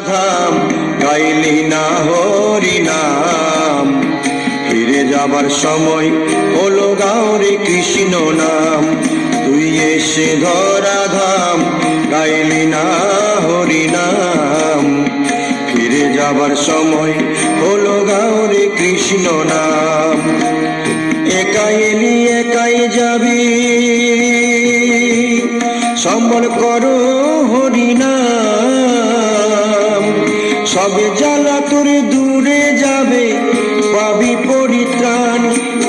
ধাম গাইলি না হরি নাম। ফিরে যাবার সময় হলো গাউরি কৃষ্ণ নাম। তুই এসে ধরা ধাম গাইলি না হরি নাম। ফিরে যাবার সময় হলো গাউরি কৃষ্ণ নাম। একাই এলি, একাই যাবি। সম্বল করো হরিনাম সবে জ্বালা তোর দূরে যাবে, পাবি পরিত্রাণ।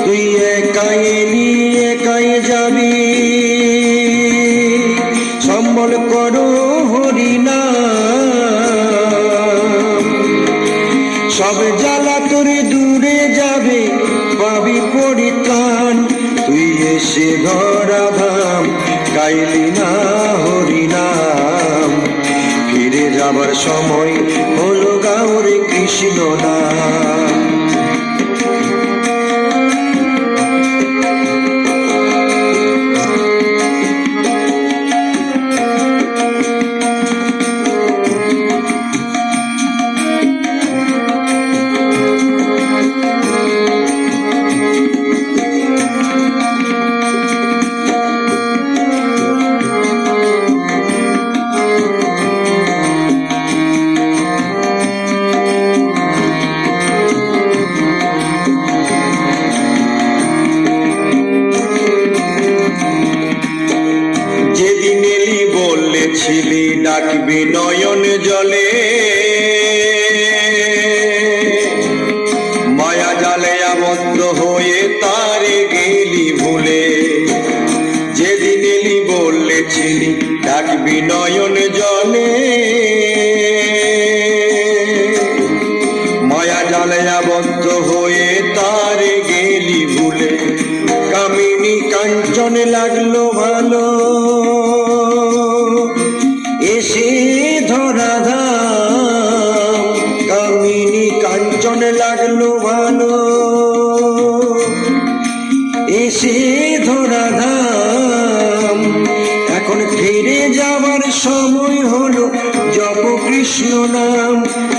তুই একাই এলি একাই যাবি। সম্বল করো হরিনাম সব জ্বালা তোরে দূরে যাবে, পাবি পরিত্রাণ। তুই এসে ধরা ধাম গাইলি না হরিনাম। ফিরে যাবার সময় হলো গাওরে এলি বলেছিলি, ডাকবি নয়ন জলে। মায়া জালে আবদ্ধ হয়ে তারে গেলি ভুলে। কামিনী কাঞ্চনে লাগল ভালো। এসে ধরা ধাম, কামিনী কাঞ্চনে লাগল ভালো। এসে ধরা ধাম এখন ফিরে যাবার সময় হলো, জপ কৃষ্ণ নাম,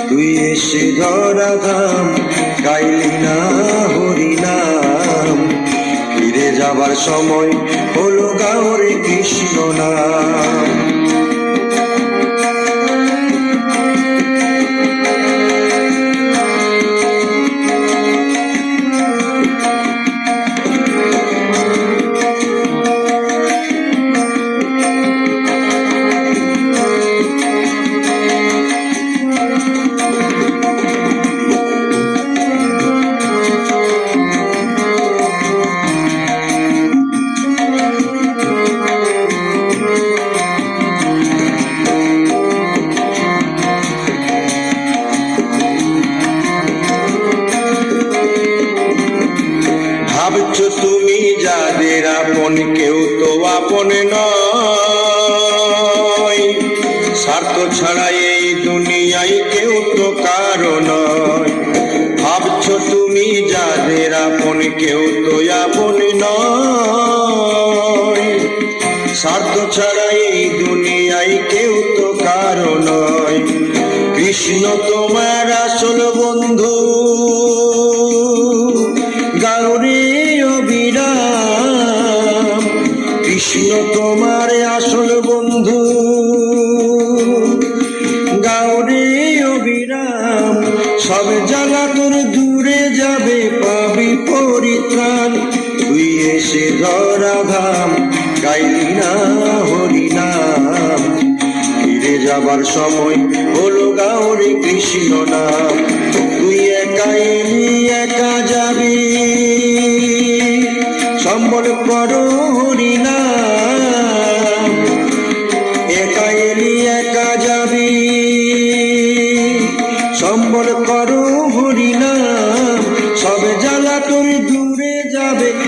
তুই এসে ধরা ধাম, গাইলি না হরি নাম। ফিরে যাবার সময় হলো গাওরে কৃষ্ণ নাম। আপন কেউ তো আপন নয়। স্বার্থ ছাড়া এই দুনিয়ায় কেউ তো কারও নয়। ভাবছ তুমি যাদের আপন কেউ তো আপন নয়। স্বার্থ ছাড়া এই দুনিয়ায় কেউ তো কারও নয়। কৃষ্ণ তোমার আসল বন্ধু। কৃষ্ণ তোমার আসল বন্ধু। গাউরে অবিরাম, সব জ্বালা তোর দূরে যাবে, পাবি পরিত্রাণ। তুই এসে ধরা ধাম গাইলি না হরি নাম। ফিরে যাবার সময় হলো গাউরে কৃষ্ণ নাম। তুই একাই একা যাবি। সম্বল করো করে দূরে যাবে।